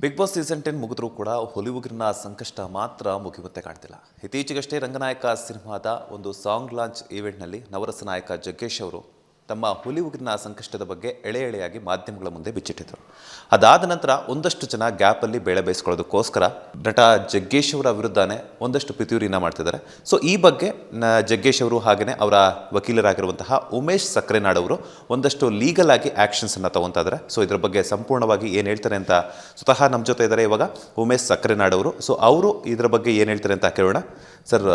Big boss season ten ಮುಗಿದ್ರೂ ಕೂಡ ಹೊಲಿವುಗಿನ ಸಂಕಷ್ಟ ಮಾತ್ರ ಮುಗಿಯುತ್ತೆ ಕಾಣ್ತಿಲ್ಲ. ಇತ್ತೀಚೆಗಷ್ಟೇ ರಂಗನಾಯಕ ಸಿನಿಮಾದ ಒಂದು ಸಾಂಗ್ ಲಾಂಚ್ ಈವೆಂಟ್ನಲ್ಲಿ ನವರಸ ನಾಯಕ ಜಗ್ಗೇಶ್ ಅವರು ತಮ್ಮ ಹುಲಿವುಗಿನ ಸಂಕಷ್ಟದ ಬಗ್ಗೆ ಎಳೆ ಎಳೆಯಾಗಿ ಮಾಧ್ಯಮಗಳ ಮುಂದೆ ಬಿಚ್ಚಿಟ್ಟಿದ್ದರು ಅದಾದ ನಂತರ ಒಂದಷ್ಟು ಜನ ಗ್ಯಾಪಲ್ಲಿ ಬೇಳೆ ಬೇಯಿಸ್ಕೊಳ್ಳೋದಕ್ಕೋಸ್ಕರ ನಟ ಜಗ್ಗೇಶ್ ಅವರ ವಿರುದ್ಧನೇ ಒಂದಷ್ಟು ಪಿತೂರಿನ ಮಾಡ್ತಿದ್ದಾರೆ. ಸೊ, ಈ ಬಗ್ಗೆ ಜಗ್ಗೇಶ್ ಅವರು ಹಾಗೆಯೇ ಅವರ ವಕೀಲರಾಗಿರುವಂತಹ ಉಮೇಶ್ ಸಕ್ರೆನಾಡ್ ಅವರು ಒಂದಷ್ಟು ಲೀಗಲ್ ಆಗಿ ಆ್ಯಕ್ಷನ್ಸನ್ನು ತಗೊತಾ ಇದ್ದಾರೆ. ಸೊ, ಇದರ ಬಗ್ಗೆ ಸಂಪೂರ್ಣವಾಗಿ ಏನು ಹೇಳ್ತಾರೆ ಅಂತ ಸ್ವತಃ ನಮ್ಮ ಜೊತೆ ಇದ್ದಾರೆ ಇವಾಗ ಉಮೇಶ್ ಸಕ್ರೆನಾಡ್ ಅವರು. ಸೊ, ಅವರು ಇದರ ಬಗ್ಗೆ ಏನು ಹೇಳ್ತಾರೆ ಅಂತ ಕೇಳೋಣ. ಸರ್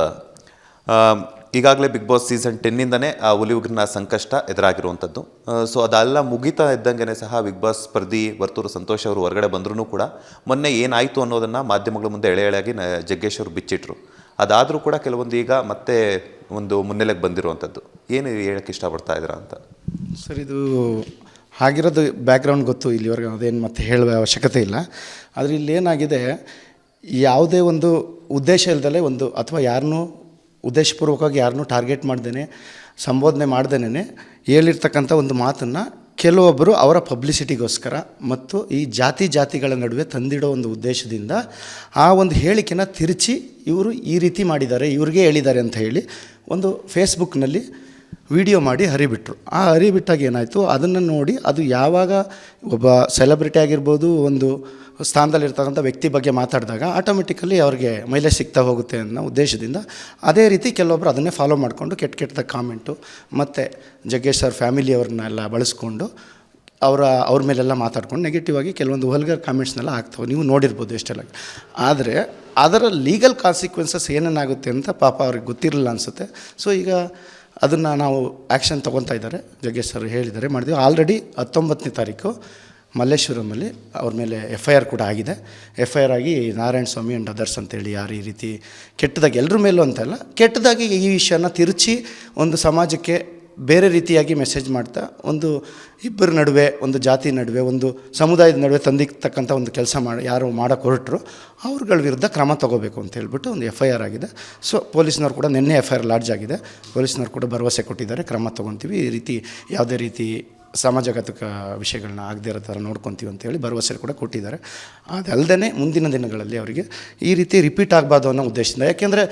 ಈಗಾಗಲೇ ಬಿಗ್ ಬಾಸ್ ಸೀಸನ್ ಟೆನ್ನಿಂದನೇ ಆ ಹುಲಿವುಗ್ರನ ಸಂಕಷ್ಟ ಎದುರಾಗಿರುವಂಥದ್ದು. ಸೊ ಅದೆಲ್ಲ ಮುಗಿತಾ ಇದ್ದಂಗೆ ಸಹ ಬಿಗ್ ಬಾಸ್ ಸ್ಪರ್ಧಿ ವರ್ತೂರು ಸಂತೋಷ್ ಅವರು ಹೊರಗಡೆ ಬಂದರೂ ಕೂಡ ಮೊನ್ನೆ ಏನಾಯಿತು ಅನ್ನೋದನ್ನು ಮಾಧ್ಯಮಗಳ ಮುಂದೆ ಎಳೆ ಎಳೆಯಾಗಿ ನ- ಜಗ್ಗೇಶ್ ಅವರು ಬಿಚ್ಚಿಟ್ರು. ಅದಾದರೂ ಕೂಡ ಕೆಲವೊಂದು ಈಗ ಮತ್ತೆ ಒಂದು ಮುನ್ನೆಲೆಗೆ ಬಂದಿರುವಂಥದ್ದು. ಏನು ಹೇಳಕ್ಕೆ ಇಷ್ಟಪಡ್ತಾ ಇದ್ದೀರಾ ಅಂತ? ಸರ್, ಇದು ಆಗಿರೋದು ಬ್ಯಾಕ್ಗ್ರೌಂಡ್ ಗೊತ್ತು, ಇಲ್ಲಿವರೆಗೆ ಅದೇನು ಮತ್ತೆ ಹೇಳುವ ಅವಶ್ಯಕತೆ ಇಲ್ಲ. ಆದರೆ ಇಲ್ಲಿ ಏನಾಗಿದೆ, ಯಾವುದೇ ಒಂದು ಉದ್ದೇಶ ಇಲ್ದಲೆ ಒಂದು, ಅಥವಾ ಯಾರನ್ನೂ ಉದ್ದೇಶಪೂರ್ವಕವಾಗಿ ಯಾರನ್ನೂ ಟಾರ್ಗೆಟ್ ಮಾಡ್ದೇನೆ, ಸಂಬೋಧನೆ ಮಾಡ್ದೇನೆ ಹೇಳಿರ್ತಕ್ಕಂಥ ಒಂದು ಮಾತನ್ನು ಕೆಲವೊಬ್ಬರು ಅವರ ಪಬ್ಲಿಸಿಟಿಗೋಸ್ಕರ ಮತ್ತು ಈ ಜಾತಿ ಜಾತಿಗಳ ನಡುವೆ ತಂದಿಡೋ ಒಂದು ಉದ್ದೇಶದಿಂದ ಆ ಒಂದು ಹೇಳಿಕೆನ ತಿರುಚಿ ಇವರು ಈ ರೀತಿ ಮಾಡಿದ್ದಾರೆ, ಇವ್ರಿಗೆ ಹೇಳಿದ್ದಾರೆ ಅಂತ ಹೇಳಿ ಒಂದು ಫೇಸ್ಬುಕ್ನಲ್ಲಿ ವಿಡಿಯೋ ಮಾಡಿ ಹರಿಬಿಟ್ರು. ಆ ಹರಿಬಿಟ್ಟಾಗ ಏನಾಯಿತು? ಅದನ್ನು ನೋಡಿ ಅದು ಯಾವಾಗ ಒಬ್ಬ ಸೆಲೆಬ್ರಿಟಿ ಆಗಿರ್ಬೋದು, ಒಂದು ಸ್ಥಾನದಲ್ಲಿರ್ತಕ್ಕಂಥ ವ್ಯಕ್ತಿ ಬಗ್ಗೆ ಮಾತಾಡಿದಾಗ ಆಟೋಮೆಟಿಕಲಿ ಅವ್ರಿಗೆ ಮೈಲೇಜ್ ಸಿಗ್ತಾ ಹೋಗುತ್ತೆ ಅನ್ನೋ ಉದ್ದೇಶದಿಂದ ಅದೇ ರೀತಿ ಕೆಲವೊಬ್ಬರು ಅದನ್ನೇ ಫಾಲೋ ಮಾಡಿಕೊಂಡು ಕೆಟ್ಟ ಕೆಟ್ಟದ ಕಾಮೆಂಟು ಮತ್ತು ಜಗ್ಗೇಶ್ ಸರ್ ಫ್ಯಾಮಿಲಿಯವ್ರನ್ನೆಲ್ಲ ಬಳಸ್ಕೊಂಡು ಅವರ, ಅವ್ರ ಮೇಲೆಲ್ಲ ಮಾತಾಡ್ಕೊಂಡು ನೆಗೆಟಿವ್ ಆಗಿ ಕೆಲವೊಂದು ಹೊಲ್ಗರ್ ಕಾಮೆಂಟ್ಸ್ನೆಲ್ಲ ಆಗ್ತವೆ ನೀವು ನೋಡಿರ್ಬೋದು ಎಷ್ಟೆಲ್ಲ. ಆದರೆ ಅದರ ಲೀಗಲ್ ಕಾನ್ಸಿಕ್ವೆನ್ಸಸ್ ಏನೇನಾಗುತ್ತೆ ಅಂತ ಪಾಪ ಅವ್ರಿಗೆ ಗೊತ್ತಿರಲಿಲ್ಲ ಅನಿಸುತ್ತೆ. ಸೊ ಈಗ ಅದನ್ನು ನಾವು ಆ್ಯಕ್ಷನ್ ತೊಗೊತಾ ಇದ್ದಾರೆ. ಜಗ್ಗೇಶ್ ಸರ್ ಹೇಳಿದ್ದಾರೆ ಮಾಡಿದ್ವಿ ಆಲ್ರೆಡಿ ಹತ್ತೊಂಬತ್ತನೇ ತಾರೀಕು ಮಲ್ಲೇಶ್ವರಮಲ್ಲಿ ಅವ್ರ ಮೇಲೆ ಎಫ್ ಐ ಆರ್ ಕೂಡ ಆಗಿದೆ. ಎಫ್ ಐ ಆರ್ ಆಗಿ ನಾರಾಯಣ ಸ್ವಾಮಿ ಆ್ಯಂಡ್ ಅದರ್ಸ್ ಅಂತೇಳಿ ಯಾರು ಈ ರೀತಿ ಕೆಟ್ಟದಾಗಿ ಎಲ್ಲರ ಮೇಲೂ ಅಂತಲ್ಲ ಕೆಟ್ಟದಾಗಿ ಈ ವಿಷಯನ ತಿರುಚಿ ಒಂದು ಸಮಾಜಕ್ಕೆ ಬೇರೆ ರೀತಿಯಾಗಿ ಮೆಸೇಜ್ ಮಾಡ್ತಾ, ಒಂದು ಇಬ್ಬರ ನಡುವೆ, ಒಂದು ಜಾತಿ ನಡುವೆ, ಒಂದು ಸಮುದಾಯದ ನಡುವೆ ತಂದಿಕ್ತಕ್ಕಂಥ ಒಂದು ಕೆಲಸ ಮಾಡಿ, ಯಾರು ಮಾಡೋಕ್ಕೆ ಹೊರಟರು ಅವ್ರಗಳ ವಿರುದ್ಧ ಕ್ರಮ ತೊಗೋಬೇಕು ಅಂತ ಹೇಳ್ಬಿಟ್ಟು ಒಂದು ಎಫ್ ಐ ಆರ್ ಆಗಿದೆ. ಸೊ ಪೊಲೀಸ್ನವ್ರು ಕೂಡ ನಿನ್ನೆ ಎಫ್ ಐ ಆರ್ ಲಾಡ್ಜ್ ಆಗಿದೆ. ಪೊಲೀಸ್ನವ್ರು ಕೂಡ ಭರವಸೆ ಕೊಟ್ಟಿದ್ದಾರೆ, ಕ್ರಮ ತೊಗೊತೀವಿ. ಈ ರೀತಿ ಯಾವುದೇ ರೀತಿ ಸಮಾಜಘಾತಕ ವಿಷಯಗಳನ್ನ ಆಗದೇ ಇರೋ ಥರ ನೋಡ್ಕೊತೀವಿ ಅಂತೇಳಿ ಭರವಸೆ ಕೂಡ ಕೊಟ್ಟಿದ್ದಾರೆ. ಅದಲ್ಲದೆ ಮುಂದಿನ ದಿನಗಳಲ್ಲಿ ಅವರಿಗೆ ಈ ರೀತಿ ರಿಪೀಟ್ ಆಗಬಾರ್ದು ಅನ್ನೋ ಉದ್ದೇಶದಿಂದ, ಯಾಕೆಂದರೆ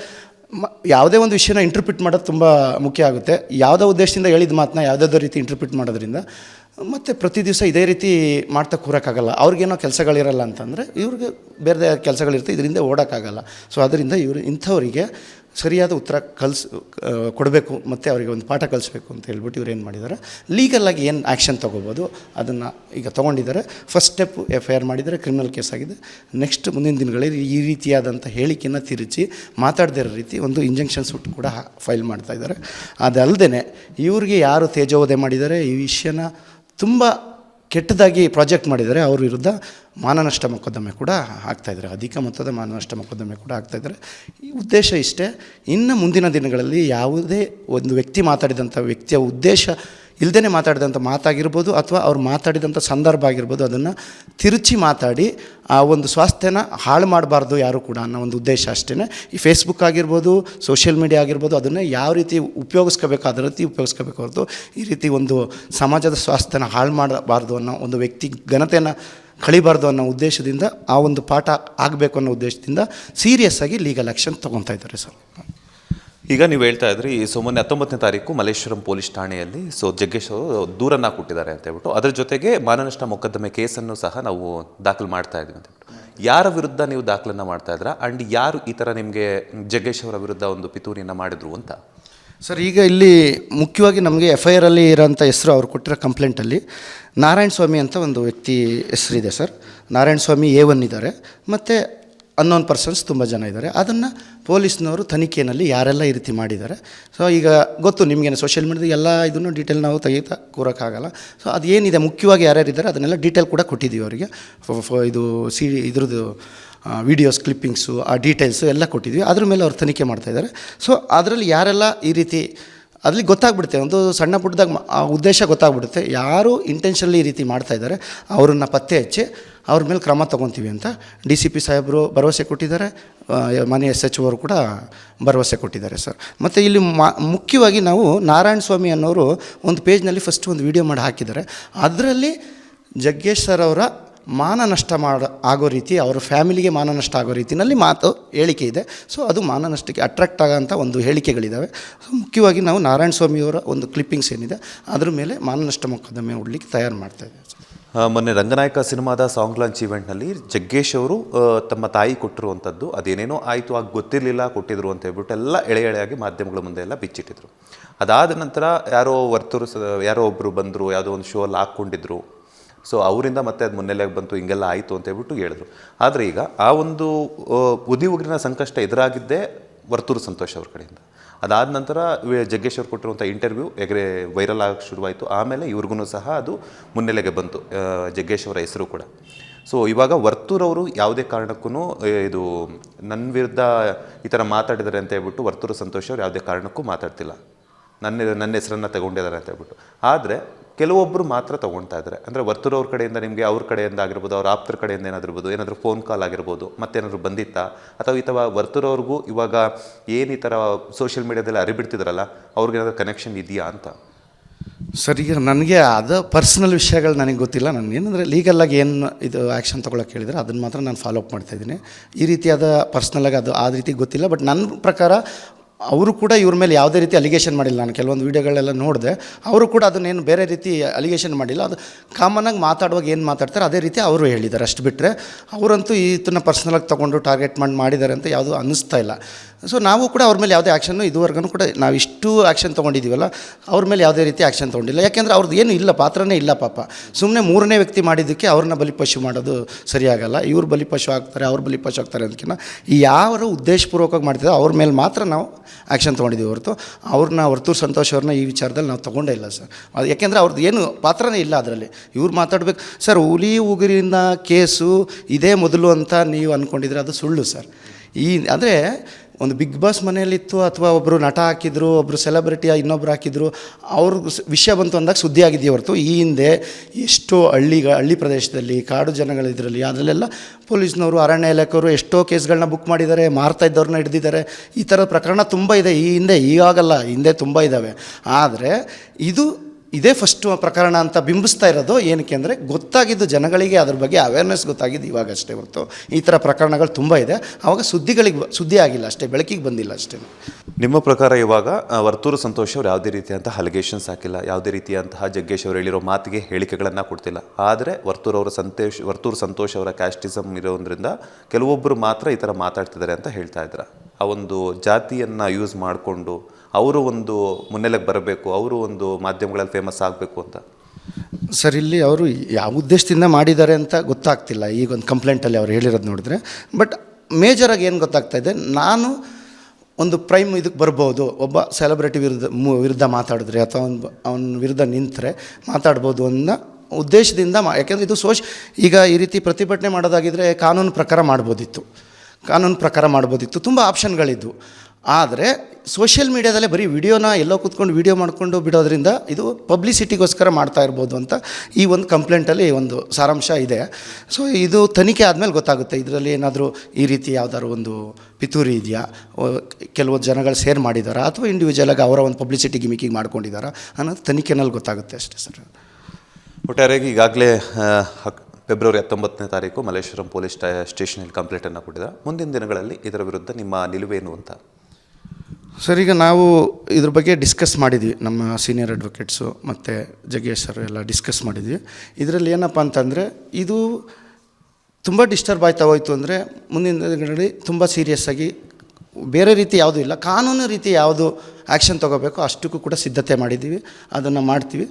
ಯಾವುದೇ ಒಂದು ವಿಷಯನ ಇಂಟರ್ಪ್ರಿಟ್ ಮಾಡೋದು ತುಂಬ ಮುಖ್ಯ ಆಗುತ್ತೆ. ಯಾವುದೋ ಉದ್ದೇಶದಿಂದ ಹೇಳಿದ ಮಾತನ್ನ ಯಾವುದಾದ್ರೂ ರೀತಿ ಇಂಟರ್ಪ್ರಿಟ್ ಮಾಡೋದ್ರಿಂದ, ಮತ್ತು ಪ್ರತಿ ದಿವಸ ಇದೇ ರೀತಿ ಮಾಡ್ತಾ ಕೂರೋಕ್ಕಾಗಲ್ಲ. ಅವ್ರಿಗೇನೋ ಕೆಲಸಗಳಿರಲ್ಲ ಅಂತಂದರೆ ಇವ್ರಿಗೆ ಬೇರೆ ಕೆಲಸಗಳಿರುತ್ತೆ, ಇದರಿಂದ ಓಡೋಕ್ಕಾಗಲ್ಲ. ಸೊ ಅದರಿಂದ ಇವರು ಇಂಥವರಿಗೆ ಸರಿಯಾದ ಉತ್ತರ ಕಲ್ಸ್ ಕೊಡಬೇಕು ಮತ್ತು ಅವರಿಗೆ ಒಂದು ಪಾಠ ಕಲಿಸ್ಬೇಕು ಅಂತ ಹೇಳ್ಬಿಟ್ಟು ಇವ್ರು ಏನು ಮಾಡಿದ್ದಾರೆ ಲೀಗಲ್ಲಾಗಿ ಏನು ಆ್ಯಕ್ಷನ್ ತೊಗೋಬೋದು? ಅದನ್ನು ಈಗ ತೊಗೊಂಡಿದ್ದಾರೆ first step F I R ಮಾಡಿದರೆ ಕ್ರಿಮಿನಲ್ ಕೇಸ್ ಆಗಿದೆ. ನೆಕ್ಸ್ಟ್ ಮುಂದಿನ ದಿನಗಳಲ್ಲಿ ಈ ರೀತಿಯಾದಂಥ ಹೇಳಿಕೆಯನ್ನು ತಿರುಚಿ ಮಾತಾಡದಿರೋ ರೀತಿ ಒಂದು ಇಂಜೆಕ್ಷನ್ ಸೂಟ್ ಕೂಡ ಫೈಲ್ ಮಾಡ್ತಾ ಇದ್ದಾರೆ ಅದಲ್ಲದೆ ಇವ್ರಿಗೆ ಯಾರು ತೇಜೋವಧೆ ಮಾಡಿದ್ದಾರೆ ಈ ವಿಷಯನ ತುಂಬ ಕೆಟ್ಟದಾಗಿ ಪ್ರಾಜೆಕ್ಟ್ ಮಾಡಿದರೆ ಅವ್ರ ವಿರುದ್ಧ ಮಾನನಷ್ಟ ಮೊಕದ್ದಮೆ ಕೂಡ ಹಾಕ್ತಾಯಿದ್ದಾರೆ ಅಧಿಕ ಮೊತ್ತದ ಮಾನನಷ್ಟ ಮೊಕದ್ದಮೆ ಕೂಡ ಹಾಕ್ತಾಯಿದ್ದಾರೆ ಈ ಉದ್ದೇಶ ಇಷ್ಟೇ. ಇನ್ನು ಮುಂದಿನ ದಿನಗಳಲ್ಲಿ ಯಾವುದೇ ಒಂದು ವ್ಯಕ್ತಿ ಮಾತಾಡಿದಂಥ ವ್ಯಕ್ತಿಯ ಉದ್ದೇಶ ಇಲ್ಲದೇ ಮಾತಾಡಿದಂಥ ಮಾತಾಗಿರ್ಬೋದು ಅಥವಾ ಅವ್ರು ಮಾತಾಡಿದಂಥ ಸಂದರ್ಭ ಆಗಿರ್ಬೋದು, ಅದನ್ನು ತಿರುಚಿ ಮಾತಾಡಿ ಆ ಒಂದು ಸ್ವಾಸ್ಥ್ಯನ ಹಾಳು ಮಾಡಬಾರ್ದು ಯಾರು ಕೂಡ ಅನ್ನೋ ಒಂದು ಉದ್ದೇಶ ಅಷ್ಟೇ ಈ ಫೇಸ್ಬುಕ್ ಆಗಿರ್ಬೋದು ಸೋಷಿಯಲ್ ಮೀಡಿಯಾ ಆಗಿರ್ಬೋದು, ಅದನ್ನು ಯಾವ ರೀತಿ ಉಪಯೋಗಿಸ್ಕೋಬೇಕು, ಅದರ ರೀತಿ ಉಪಯೋಗಿಸ್ಕೋಬೇಕು ಹೊರತು ಈ ರೀತಿ ಒಂದು ಸಮಾಜದ ಸ್ವಾಸ್ಥ್ಯನ ಹಾಳು ಮಾಡಬಾರ್ದು ಅನ್ನೋ ಒಂದು ವ್ಯಕ್ತಿ ಘನತೆಯನ್ನು ಕಳಿಬಾರ್ದು ಅನ್ನೋ ಉದ್ದೇಶದಿಂದ ಆ ಒಂದು ಪಾಠ ಆಗಬೇಕು ಅನ್ನೋ ಉದ್ದೇಶದಿಂದ ಸೀರಿಯಸ್ ಆಗಿ ಲೀಗಲ್ ಆ್ಯಕ್ಷನ್ ತೊಗೊತಾ ಇದ್ದಾರೆ ಸರ್. ಈಗ ನೀವು ಹೇಳ್ತಾ ಇದ್ರಿ ಸೊ ಮೊನ್ನೆ ಹತ್ತೊಂಬತ್ತನೇ ತಾರೀಕು ಮಲ್ಲೇಶ್ವರಂ ಪೊಲೀಸ್ ಠಾಣೆಯಲ್ಲಿ ಸೊ ಜಗ್ಗೇಶ್ ಅವರು ದೂರನ್ನ ಕೊಟ್ಟಿದ್ದಾರೆ ಅಂತ ಹೇಳ್ಬಿಟ್ಟು, ಅದರ ಜೊತೆಗೆ ಮಾನನಷ್ಟ ಮೊಕದ್ದಮೆ ಕೇಸನ್ನು ಸಹ ನಾವು ದಾಖಲು ಮಾಡ್ತಾ ಇದ್ವಿ ಅಂತ ಹೇಳ್ಬಿಟ್ಟು. ಯಾರ ವಿರುದ್ಧ ನೀವು ದಾಖಲನ್ನ ಮಾಡ್ತಾ ಇದ್ರ? ಅಂಡ್ ಯಾರು ಈ ಥರ ನಿಮಗೆ ಜಗ್ಗೇಶ್ ಅವರ ವಿರುದ್ಧ ಒಂದು ಪಿತೂರಿಯನ್ನು ಮಾಡಿದ್ರು ಅಂತ? ಸರ್, ಈಗ ಇಲ್ಲಿ ಮುಖ್ಯವಾಗಿ ನಮಗೆ ಎಫ್ ಐ ಆರಲ್ಲಿ ಇರೋಂಥ ಹೆಸರು ಅವ್ರು ಕೊಟ್ಟಿರೋ ಕಂಪ್ಲೇಂಟಲ್ಲಿ ನಾರಾಯಣ ಸ್ವಾಮಿ ಅಂತ ಒಂದು ವ್ಯಕ್ತಿ ಹೆಸರಿದೆ sir. Narayana Swamy A one ಇದ್ದಾರೆ. ಮತ್ತು ಅನ್ನೋನ್ ಪರ್ಸನ್ಸ್ ತುಂಬ ಜನ ಇದ್ದಾರೆ. ಅದನ್ನು ಪೊಲೀಸ್ನವರು ತನಿಖೆಯಲ್ಲಿ ಯಾರೆಲ್ಲ ಈ ರೀತಿ ಮಾಡಿದ್ದಾರೆ. ಸೊ ಈಗ ಗೊತ್ತು ನಿಮಗೇನು ಸೋಷಿಯಲ್ ಮೀಡಿಯಾದ ಎಲ್ಲ ಇದನ್ನು ಡೀಟೇಲ್ ನಾವು ತೆಗೀತಾ ಕೂರೋಕ್ಕಾಗಲ್ಲ. ಸೊ ಅದು ಏನಿದೆ ಮುಖ್ಯವಾಗಿ ಯಾರ್ಯಾರಿದ್ದಾರೆ ಅದನ್ನೆಲ್ಲ ಡೀಟೇಲ್ ಕೂಡ ಕೊಟ್ಟಿದ್ದೀವಿ ಅವರಿಗೆ. ಇದು ಸಿ, ಇದ್ರದ್ದು ವಿಡಿಯೋಸ್ ಕ್ಲಿಪ್ಪಿಂಗ್ಸು ಆ ಡೀಟೇಲ್ಸು ಎಲ್ಲ ಕೊಟ್ಟಿದ್ವಿ ಅದ್ರ ಮೇಲೆ ಅವ್ರು ತನಿಖೆ ಮಾಡ್ತಾಯಿದ್ದಾರೆ ಸೊ ಅದರಲ್ಲಿ ಯಾರೆಲ್ಲ ಈ ರೀತಿ ಅದ್ರಲ್ಲಿ ಗೊತ್ತಾಗ್ಬಿಡುತ್ತೆ. ಒಂದು ಸಣ್ಣ ಪುಟ್ಟದಾಗ ಆ ಉದ್ದೇಶ ಗೊತ್ತಾಗ್ಬಿಡುತ್ತೆ. ಯಾರು ಇಂಟೆನ್ಷನ್ಲಿ ಈ ರೀತಿ ಮಾಡ್ತಾ ಇದ್ದಾರೆ, ಅವ್ರನ್ನ ಪತ್ತೆ ಹಚ್ಚಿ ಅವ್ರ ಮೇಲೆ ಕ್ರಮ ತೊಗೊತೀವಿ ಅಂತ ಡಿ ಸಿ ಪಿ ಸಾಹೇಬರು ಭರವಸೆ ಕೊಟ್ಟಿದ್ದಾರೆ. ಮನೆ ಎಸ್ ಎಚ್ ಅವರು ಕೂಡ ಭರವಸೆ ಕೊಟ್ಟಿದ್ದಾರೆ ಸರ್. ಮತ್ತು ಇಲ್ಲಿ ಮುಖ್ಯವಾಗಿ ನಾವು ನಾರಾಯಣ ಸ್ವಾಮಿ ಅನ್ನೋರು ಒಂದು ಪೇಜ್ನಲ್ಲಿ ಫಸ್ಟ್ ಒಂದು ವಿಡಿಯೋ ಮಾಡಿ ಹಾಕಿದ್ದಾರೆ. ಅದರಲ್ಲಿ ಜಗ್ಗೇಶ್ ಸರ್ ಅವರ ಮಾನ ನಷ್ಟ ಮಾಡ ಆಗೋ ರೀತಿ, ಅವರ ಫ್ಯಾಮಿಲಿಗೆ ಮಾನ ನಷ್ಟ ಆಗೋ ರೀತಿಯಲ್ಲಿ ಮಾತು, ಹೇಳಿಕೆ ಇದೆ. ಸೊ ಅದು ಮಾನ ನಷ್ಟಕ್ಕೆ ಅಟ್ರಾಕ್ಟ್ ಆಗೋಂಥ ಒಂದು ಹೇಳಿಕೆಗಳಿದ್ದಾವೆ ಮುಖ್ಯವಾಗಿ ನಾವು ನಾರಾಯಣ ಸ್ವಾಮಿಯವರ ಒಂದು ಕ್ಲಿಪ್ಪಿಂಗ್ಸ್ ಏನಿದೆ, ಅದ್ರ ಮೇಲೆ ಮಾನ ನಷ್ಟ ಮೊಕದ್ದಮೆ ಹೂಡಲಿಕ್ಕೆ ತಯಾರು ಮಾಡ್ತಾ ಇದೆ. ಮೊನ್ನೆ ರಂಗನಾಯಕ ಸಿನಿಮಾದ ಸಾಂಗ್ ಲಾಂಚ್ ಇವೆಂಟ್ನಲ್ಲಿ ಜಗ್ಗೇಶ್ ಅವರು ತಮ್ಮ ತಾಯಿ ಕೊಟ್ಟಿರುವಂಥದ್ದು ಅದೇನೇನೋ ಆಯಿತು, ಆಗ ಗೊತ್ತಿರಲಿಲ್ಲ, ಕೊಟ್ಟಿದ್ರು ಅಂತ ಹೇಳ್ಬಿಟ್ಟು ಎಲ್ಲ ಎಳೆ ಎಳೆಯಾಗಿ ಮಾಧ್ಯಮಗಳ ಮುಂದೆ ಎಲ್ಲ ಬಿಚ್ಚಿಟ್ಟಿದ್ರು. ಅದಾದ ನಂತರ ಯಾರೋ ವರ್ತೂರು ಯಾರೋ ಒಬ್ಬರು ಬಂದರು, ಯಾವುದೋ ಒಂದು ಶೋ ಅಲ್ಲಿ ಹಾಕ್ಕೊಂಡಿದ್ರು. ಸೊ ಅವರಿಂದ ಮತ್ತೆ ಅದು ಮುನ್ನೆಲೆಗೆ ಬಂತು, ಹಿಂಗೆಲ್ಲ ಆಯಿತು ಅಂತ ಹೇಳ್ಬಿಟ್ಟು ಹೇಳಿದ್ರು. ಆದರೆ ಈಗ ಆ ಒಂದು ಉದಿ ಉಗ್ರಿನ ಸಂಕಷ್ಟ ಎದುರಾಗಿದ್ದೇ ವರ್ತೂರು ಸಂತೋಷ್ ಅವ್ರ ಕಡೆಯಿಂದ. ಅದಾದ ನಂತರ ಜಗ್ಗೇಶ್ ಅವ್ರು ಕೊಟ್ಟಿರುವಂಥ ಇಂಟರ್ವ್ಯೂ ಎಗರೆ ವೈರಲ್ ಆಗೋಕ್ಕೆ ಶುರುವಾಯಿತು. ಆಮೇಲೆ ಇವ್ರಿಗೂ ಸಹ ಅದು ಮುನ್ನೆಲೆಗೆ ಬಂತು ಜಗ್ಗೇಶ್ ಅವರ ಹೆಸರು ಕೂಡ. ಸೊ ಇವಾಗ ವರ್ತೂರವರು ಯಾವುದೇ ಕಾರಣಕ್ಕೂ ಇದು ನನ್ನ ವಿರುದ್ಧ ಈ ಥರ ಮಾತಾಡಿದ್ದಾರೆ ಅಂತ ಹೇಳ್ಬಿಟ್ಟು ವರ್ತೂರು ಸಂತೋಷ್ ಅವ್ರು ಯಾವುದೇ ಕಾರಣಕ್ಕೂ ಮಾತಾಡ್ತಿಲ್ಲ. ನನ್ನ ನನ್ನ ಹೆಸರನ್ನು ತಗೊಂಡಿದ್ದಾರೆ ಅಂತ ಹೇಳ್ಬಿಟ್ಟು. ಆದರೆ ಕೆಲವೊಬ್ಬರು ಮಾತ್ರ ತೊಗೊಳ್ತಾ ಇದ್ದಾರೆ. ಅಂದರೆ ವರ್ತೂರ್ ಅವ್ರ ಕಡೆಯಿಂದ ನಿಮಗೆ ಅವ್ರ ಕಡೆಯಿಂದ ಆಗಿರ್ಬೋದು, ಅವ್ರ ಆಪ್ತರ ಕಡೆಯಿಂದ ಏನಾದಿರ್ಬೋದು, ಏನಾದರೂ ಫೋನ್ ಕಾಲ್ ಆಗಿರ್ಬೋದು, ಮತ್ತೇನಾದರೂ ಬಂದಿತ್ತಾ? ಅಥವಾ ಈ ಥರ ವರ್ತೂರ್ ಇವಾಗ ಏನು ಈ ಥರ ಸೋಷಿಯಲ್ ಮೀಡಿಯಾದಲ್ಲಿ ಅರಿಬಿಡ್ತಿದ್ರಲ್ಲ ಅವ್ರಿಗೇನಾದರೂ ಕನೆಕ್ಷನ್ ಇದೆಯಾ ಅಂತ? ಸರ್ ನನಗೆ ಅದು ಪರ್ಸ್ನಲ್ ವಿಷಯಗಳು ನನಗೆ ಗೊತ್ತಿಲ್ಲ. ನಾನು ಏನಂದರೆ ಲೀಗಲಾಗಿ ಏನು ಇದು ಆ್ಯಕ್ಷನ್ ತೊಗೊಳಕ್ಕೆ ಹೇಳಿದರೆ ಅದನ್ನು ಮಾತ್ರ ನಾನು ಫಾಲೋ ಅಪ್ ಮಾಡ್ತಾಯಿದ್ದೀನಿ ಈ ರೀತಿಯಾದ ಪರ್ಸ್ನಲಾಗಿ ಅದು ಆ ರೀತಿ ಗೊತ್ತಿಲ್ಲ. ಬಟ್ ನನ್ನ ಪ್ರಕಾರ ಅವರು ಕೂಡ ಇವ್ರ ಮೇಲೆ ಯಾವುದೇ ರೀತಿ ಅಲಿಗೇಷನ್ ಮಾಡಿಲ್ಲ. ನಾನು ಕೆಲವೊಂದು ವೀಡಿಯೋಗಳೆಲ್ಲ ನೋಡಿದೆ. ಅವರು ಕೂಡ ಅದನ್ನೇನು ಬೇರೆ ರೀತಿ ಅಲಿಗೇಷನ್ ಮಾಡಿಲ್ಲ. ಅದು ಕಾಮನಾಗಿ ಮಾತಾಡುವಾಗ ಏನು ಮಾತಾಡ್ತಾರೆ ಅದೇ ರೀತಿ ಅವರು ಹೇಳಿದ್ದಾರೆ ಅಷ್ಟು ಬಿಟ್ಟರೆ ಅವರಂತೂ ಇದನ್ನು ಪರ್ಸ್ನಲಾಗಿ ತೊಗೊಂಡು ಟಾರ್ಗೆಟ್ ಮಾಡಿ ಮಾಡಿದ್ದಾರೆ ಅಂತ ಯಾವುದೂ ಅನ್ನಿಸ್ತಾ ಇಲ್ಲ. ಸೊ ನಾವು ಕೂಡ ಅವ್ರ ಮೇಲೆ ಯಾವುದೇ ಆ್ಯಕ್ಷನ್ನು ಇದುವರೆಗೂ ಕೂಡ ನಾವು ಇಷ್ಟು ಆ್ಯಕ್ಷನ್ ತೊಗೊಂಡಿದ್ದೀವಲ್ಲ ಅವ್ರ ಮೇಲೆ ಯಾವುದೇ ರೀತಿ ಆ್ಯಕ್ಷನ್ ತೊಗೊಂಡಿಲ್ಲ. ಯಾಕೆಂದರೆ ಅವ್ರದ್ದು ಏನು ಇಲ್ಲ, ಪಾತ್ರನೇ ಇಲ್ಲ ಪಾಪ. ಸುಮ್ಮನೆ ಮೂರನೇ ವ್ಯಕ್ತಿ ಮಾಡಿದ್ದಕ್ಕೆ ಅವ್ರನ್ನ ಬಲಿಪಶು ಮಾಡೋದು ಸರಿಯಾಗಲ್ಲ. ಇವ್ರು ಬಲಿಪಶು ಆಗ್ತಾರೆ, ಅವ್ರು ಬಲಿಪಶು ಆಗ್ತಾರೆ ಅದಕ್ಕಿಂತ ಯಾರು ಉದ್ದೇಶಪೂರ್ವಕವಾಗಿ ಮಾಡ್ತಿದ್ದಾರೆ ಅವ್ರ ಮೇಲೆ ಮಾತ್ರ ನಾವು ಆ್ಯಕ್ಷನ್ ತೊಗೊಂಡಿದ್ದೀವಿ ಹೊರತು. ಅವ್ರನ್ನ ಹೊರತು ಸಂತೋಷ ಅವ್ರನ್ನ ಈ ವಿಚಾರದಲ್ಲಿ ನಾವು ತೊಗೊಂಡೇ ಇಲ್ಲ ಸರ್. ಅದು ಯಾಕೆಂದರೆ ಅವ್ರದ್ದು ಏನು ಪಾತ್ರನೇ ಇಲ್ಲ ಅದರಲ್ಲಿ. ಇವ್ರು ಮಾತಾಡಬೇಕು, ಸರ್, ಹುಲಿ, ಉಗುರಿನ ಕೇಸು ಇದೇ ಮೊದಲು ಅಂತ ನೀವು ಅಂದ್ಕೊಂಡಿದ್ರೆ ಅದು ಸುಳ್ಳು ಸರ್. ಈ, ಅಂದರೆ ಒಂದು ಬಿಗ್ ಬಾಸ್ ಮನೆಯಲ್ಲಿತ್ತು ಅಥವಾ ಒಬ್ಬರು ನಟ ಹಾಕಿದ್ರು ಒಬ್ಬರು ಸೆಲೆಬ್ರಿಟಿ ಇನ್ನೊಬ್ರು ಹಾಕಿದ್ರು, ಅವ್ರ ವಿಷಯ ಬಂತು ಅಂದಾಗ ಸುದ್ದಿ ಆಗಿದೆಯೇ ಹೊರತು. ಈ ಹಿಂದೆ ಎಷ್ಟೋ ಹಳ್ಳಿಗ, ಹಳ್ಳಿ ಪ್ರದೇಶದಲ್ಲಿ, ಕಾಡು ಜನಗಳಿದ್ರಲ್ಲಿ ಅದರಲ್ಲೆಲ್ಲ ಪೊಲೀಸ್ನವರು, ಅರಣ್ಯ ಇಲಾಖೆಯವರು ಎಷ್ಟೋ ಕೇಸ್ಗಳನ್ನ ಬುಕ್ ಮಾಡಿದ್ದಾರೆ, ಮಾರ್ತಾ ಇದ್ದವ್ರನ್ನ ಹಿಡ್ದಿದ್ದಾರೆ. ಈ ಥರದ ಪ್ರಕರಣ ತುಂಬ ಇದೆ. ಈ ಹಿಂದೆ ಈಗಾಗಲ್ಲ ಹಿಂದೆ ತುಂಬ ಇದ್ದಾವೆ ಆದರೆ ಇದು ಇದೇ ಫಸ್ಟು ಪ್ರಕರಣ ಅಂತ ಬಿಂಬಿಸ್ತಾ ಇರೋದು ಏನಕ್ಕೆ ಅಂದರೆ ಗೊತ್ತಾಗಿದ್ದು ಜನಗಳಿಗೆ ಅದ್ರ ಬಗ್ಗೆ ಅವೇರ್ನೆಸ್ ಗೊತ್ತಾಗಿದ್ದು ಇವಾಗ ಅಷ್ಟೇ ಹೊರತು. ಈ ಥರ ಪ್ರಕರಣಗಳು ತುಂಬ ಇದೆ. ಆವಾಗ ಸುದ್ದಿಗಳಿಗೆ ಸುದ್ದಿ ಆಗಿಲ್ಲ ಅಷ್ಟೇ, ಬೆಳಕಿಗೆ ಬಂದಿಲ್ಲ ಅಷ್ಟೇ. ನಿಮ್ಮ ಪ್ರಕಾರ ಇವಾಗ ವರ್ತೂರು ಸಂತೋಷ್ ಅವರು ಯಾವುದೇ ರೀತಿಯಂತಹ ಅಲಿಗೇಷನ್ಸ್ ಹಾಕಿಲ್ಲ, ಯಾವುದೇ ರೀತಿಯಂತಹ ಜಗ್ಗೇಶ್ ಅವರು ಹೇಳಿರೋ ಮಾತಿಗೆ ಹೇಳಿಕೆಗಳನ್ನು ಕೊಡ್ತಿಲ್ಲ. ಆದರೆ ವರ್ತೂರು ಅವರ ಸಂತೋಷ್ ವರ್ತೂರು ಸಂತೋಷ್ ಅವರ ಕ್ಯಾಸ್ಟಿಸಮ್ ಇರೋದ್ರಿಂದ ಕೆಲವೊಬ್ಬರು ಮಾತ್ರ ಈ ಥರ ಮಾತಾಡ್ತಿದ್ದಾರೆ ಅಂತ ಹೇಳ್ತಾ ಇದ್ದಾರೆ ಆ ಒಂದು ಜಾತಿಯನ್ನು ಯೂಸ್ ಮಾಡಿಕೊಂಡು ಅವರು ಒಂದು ಮುನ್ನೆಲೆಗೆ ಬರಬೇಕು, ಅವರು ಒಂದು ಮಾಧ್ಯಮಗಳಲ್ಲಿ ಫೇಮಸ್ ಆಗಬೇಕು ಅಂತ. ಸರ್, ಇಲ್ಲಿ ಅವರು ಯಾವ ಉದ್ದೇಶದಿಂದ ಮಾಡಿದ್ದಾರೆ ಅಂತ ಗೊತ್ತಾಗ್ತಿಲ್ಲ. ಈಗ ಒಂದು ಕಂಪ್ಲೇಂಟಲ್ಲಿ ಅವ್ರು ಹೇಳಿರೋದು ನೋಡಿದ್ರೆ. ಬಟ್ ಮೇಜರಾಗಿ ಏನು ಗೊತ್ತಾಗ್ತಾ ಇದೆ, ನಾನು ಒಂದು ಪ್ರೈಮ್ ಇದಕ್ಕೆ ಬರ್ಬೋದು, ಒಬ್ಬ ಸೆಲೆಬ್ರಿಟಿ ವಿರುದ್ಧ ವಿರುದ್ಧ ಮಾತಾಡಿದ್ರೆ ಅಥವಾ ಒಂದು, ಅವನ ವಿರುದ್ಧ ನಿಂತರೆ ಮಾತಾಡ್ಬೋದು ಅನ್ನೋ ಉದ್ದೇಶದಿಂದ ಮಾ, ಯಾಕೆಂದರೆ ಇದು ಸೋಶ್ ಈಗ ಈ ರೀತಿ ಪ್ರತಿಭಟನೆ ಮಾಡೋದಾಗಿದ್ದರೆ ಕಾನೂನು ಪ್ರಕಾರ ಮಾಡ್ಬೋದಿತ್ತು. ಕಾನೂನು ಪ್ರಕಾರ ಮಾಡ್ಬೋದಿತ್ತು. ತುಂಬ ಆಪ್ಷನ್ಗಳಿದ್ವು ಆದರೆ ಸೋಷಿಯಲ್ ಮೀಡ್ಯಾದಲ್ಲೇ ಬರೀ ವಿಡಿಯೋನ ಎಲ್ಲೋ ಕೂತ್ಕೊಂಡು ವಿಡಿಯೋ ಮಾಡಿಕೊಂಡು ಬಿಡೋದ್ರಿಂದ ಇದು ಪಬ್ಲಿಸಿಟಿಗೋಸ್ಕರ ಮಾಡ್ತಾ ಇರ್ಬೋದು ಅಂತ ಈ ಒಂದು ಕಂಪ್ಲೇಂಟಲ್ಲಿ ಒಂದು ಸಾರಾಂಶ ಇದೆ. ಸೊ ಇದು ತನಿಖೆ ಆದಮೇಲೆ ಗೊತ್ತಾಗುತ್ತೆ. ಇದರಲ್ಲಿ ಏನಾದರೂ ಈ ರೀತಿ ಯಾವ್ದಾದ್ರು ಒಂದು ಪಿತೂರಿ ಇದೆಯಾ? ಕೆಲವು ಜನಗಳು ಸೇರ್ ಮಾಡಿದಾರಾ? ಅಥವಾ ಇಂಡಿವಿಜುವಲಾಗಿ ಅವರ ಒಂದು ಪಬ್ಲಿಸಿಟಿ ಗಿಮಿಕಿಗೆ ಮಾಡ್ಕೊಂಡಿದ್ದಾರಾ ಅನ್ನೋದು ತನಿಖೆನಲ್ಲಿ ಗೊತ್ತಾಗುತ್ತೆ ಅಷ್ಟೇ ಸರ್. ಒಟ್ಟಾರೆಯಾಗಿ ಈಗಾಗಲೇ ಫೆಬ್ರವರಿ ಹತ್ತೊಂಬತ್ತನೇ ತಾರೀಕು ಮಲ್ಲೇಶ್ವರಂ ಪೊಲೀಸ್ ಸ್ಟೇ ಸ್ಟೇಷನಲ್ಲಿ ಕಂಪ್ಲೇಂಟನ್ನು ಕೊಟ್ಟಿದ್ದಾರೆ. ಮುಂದಿನ ದಿನಗಳಲ್ಲಿ ಇದರ ವಿರುದ್ಧ ನಿಮ್ಮ ನಿಲುವೇನು ಅಂತ ಸರ್, ಈಗ ನಾವು ಇದ್ರ ಬಗ್ಗೆ ಡಿಸ್ಕಸ್ ಮಾಡಿದ್ವಿ. ನಮ್ಮ ಸೀನಿಯರ್ ಅಡ್ವೊಕೇಟ್ಸು ಮತ್ತು ಜಗ್ಗೇಶ್ ಸರ್ ಎಲ್ಲ ಡಿಸ್ಕಸ್ ಮಾಡಿದ್ವಿ. ಇದರಲ್ಲಿ ಏನಪ್ಪ ಅಂತಂದರೆ, ಇದು ತುಂಬ ಡಿಸ್ಟರ್ಬ್ ಆಯ್ತಾ ಹೋಯ್ತು ಅಂದರೆ, ಮುಂದಿನ ದಿನಗಳಲ್ಲಿ ತುಂಬ ಸೀರಿಯಸ್ ಆಗಿ ಬೇರೆ ರೀತಿ ಯಾವುದೂ ಇಲ್ಲ, ಕಾನೂನು ರೀತಿ ಯಾವುದು ಆ್ಯಕ್ಷನ್ ತೊಗೋಬೇಕು ಅಷ್ಟಕ್ಕೂ ಕೂಡ ಸಿದ್ಧತೆ ಮಾಡಿದ್ದೀವಿ, ಅದನ್ನು ಮಾಡ್ತೀವಿ.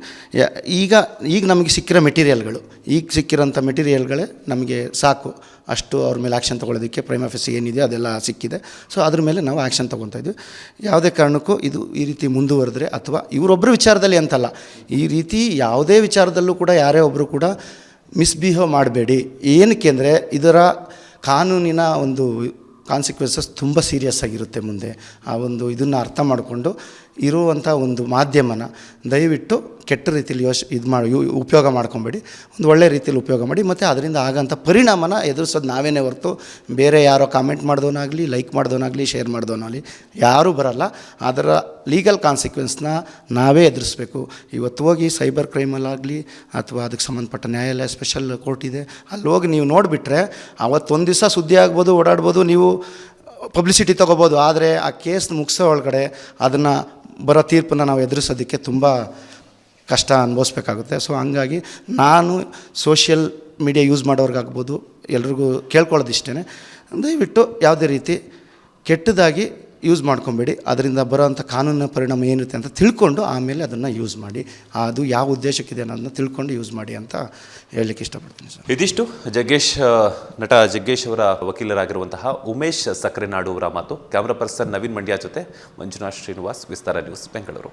ಈಗ ಈಗ ನಮಗೆ ಸಿಕ್ಕಿರೋ ಮೆಟೀರಿಯಲ್ಗಳು ಈಗ ಸಿಕ್ಕಿರೋಂಥ ಮೆಟೀರಿಯಲ್ಗಳೇ ನಮಗೆ ಸಾಕು. ಅಷ್ಟು ಅವ್ರ ಮೇಲೆ ಆ್ಯಕ್ಷನ್ ತೊಗೊಳೋದಕ್ಕೆ ಪ್ರೈಮ್ ಆಫೀಸ್ ಏನಿದೆ ಅದೆಲ್ಲ ಸಿಕ್ಕಿದೆ. ಸೊ ಅದ್ರ ಮೇಲೆ ನಾವು ಆ್ಯಕ್ಷನ್ ತೊಗೊತಾ ಇದ್ವಿ. ಯಾವುದೇ ಕಾರಣಕ್ಕೂ ಇದು ಈ ರೀತಿ ಮುಂದುವರೆದ್ರೆ ಅಥವಾ ಇವರೊಬ್ಬರ ವಿಚಾರದಲ್ಲಿ ಅಂತಲ್ಲ, ಈ ರೀತಿ ಯಾವುದೇ ವಿಚಾರದಲ್ಲೂ ಕೂಡ ಯಾರೇ ಒಬ್ಬರು ಕೂಡ ಮಿಸ್ಬಿಹೇವ್ ಮಾಡಬೇಡಿ. ಏನಕ್ಕೆ ಅಂದರೆ ಇದರ ಕಾನೂನಿನ ಒಂದು ಕಾನ್ಸಿಕ್ವೆನ್ಸಸ್ ತುಂಬ ಸೀರಿಯಸ್ ಆಗಿರುತ್ತೆ ಮುಂದೆ. ಆ ಒಂದು ಇದನ್ನು ಅರ್ಥ ಮಾಡಿಕೊಂಡು ಇರುವಂಥ ಒಂದು ಮಾಧ್ಯಮನ ದಯವಿಟ್ಟು ಕೆಟ್ಟ ರೀತಿಯಲ್ಲಿ ಯೋಚ್ ಇದು ಮಾಡಿ ಉಪಯೋಗ ಮಾಡ್ಕೊಬೇಡಿ. ಒಂದು ಒಳ್ಳೆ ರೀತಿಯಲ್ಲಿ ಉಪಯೋಗ ಮಾಡಿ, ಮತ್ತು ಅದರಿಂದ ಆಗೋಂಥ ಪರಿಣಾಮನ ಎದುರಿಸೋದು ನಾವೇನೇ ಹೊರತು ಬೇರೆ ಯಾರೋ ಕಾಮೆಂಟ್ ಮಾಡಿದವನಾಗಲಿ, ಲೈಕ್ ಮಾಡಿದವನಾಗಲಿ, ಶೇರ್ ಮಾಡಿದವನಾಗಲಿ ಯಾರೂ ಬರಲ್ಲ. ಅದರ ಲೀಗಲ್ ಕಾನ್ಸಿಕ್ವೆನ್ಸ್ನ ನಾವೇ ಎದುರಿಸ್ಬೇಕು. ಇವತ್ತು ಹೋಗಿ ಸೈಬರ್ ಕ್ರೈಮಲ್ಲಾಗಲಿ ಅಥವಾ ಅದಕ್ಕೆ ಸಂಬಂಧಪಟ್ಟ ನ್ಯಾಯಾಲಯ ಸ್ಪೆಷಲ್ ಕೋರ್ಟ್ ಇದೆ, ಅಲ್ಲಿ ಹೋಗಿ ನೀವು ನೋಡಿಬಿಟ್ರೆ ಅವತ್ತೊಂದು ದಿವಸ ಸುದ್ದಿ ಆಗ್ಬೋದು, ಓಡಾಡ್ಬೋದು, ನೀವು ಪಬ್ಲಿಸಿಟಿ ತೊಗೋಬೋದು, ಆದರೆ ಆ ಕೇಸ್ ಮುಗಿಸೋ ಒಳಗಡೆ ಅದನ್ನು ಬರೋ ತೀರ್ಪನ್ನು ನಾವು ಎದುರಿಸೋದಕ್ಕೆ ತುಂಬ ಕಷ್ಟ ಅನುಭವಿಸ್ಬೇಕಾಗುತ್ತೆ. ಸೊ ಹಂಗಾಗಿ ನಾನು ಸೋಷಿಯಲ್ ಮೀಡಿಯಾ ಯೂಸ್ ಮಾಡೋರ್ಗಾಗ್ಬೋದು, ಎಲ್ರಿಗೂ ಕೇಳ್ಕೊಳ್ಳೋದು ಇಷ್ಟೇ ದಯವಿಟ್ಟು ಯಾವುದೇ ರೀತಿ ಕೆಟ್ಟದಾಗಿ ಯೂಸ್ ಮಾಡ್ಕೊಬೇಡಿ. ಅದರಿಂದ ಬರೋವಂಥ ಕಾನೂನಿನ ಪರಿಣಾಮ ಏನಿರುತ್ತೆ ಅಂತ ತಿಳ್ಕೊಂಡು ಆಮೇಲೆ ಅದನ್ನು ಯೂಸ್ ಮಾಡಿ. ಅದು ಯಾವ ಉದ್ದೇಶಕ್ಕಿದೆ ಅನ್ನೋದನ್ನ ತಿಳ್ಕೊಂಡು ಯೂಸ್ ಮಾಡಿ ಅಂತ ಹೇಳಲಿಕ್ಕೆ ಇಷ್ಟಪಡ್ತೀನಿ ಸರ್. ಇದಿಷ್ಟು ಜಗ್ಗೇಶ್ ನಟ ಜಗ್ಗೇಶ್ ಅವರ ವಕೀಲರಾಗಿರುವಂತಹ ಉಮೇಶ್ ಸಕ್ರೆನಾಡು ಅವರ ಮಾತು. ಕ್ಯಾಮ್ರಾ ಪರ್ಸನ್ ನವೀನ್ ಮಂಡ್ಯ ಜೊತೆ ಮಂಜುನಾಥ್ ಶ್ರೀನಿವಾಸ್, ವಿಸ್ತಾರ ನ್ಯೂಸ್ ಬೆಂಗಳೂರು.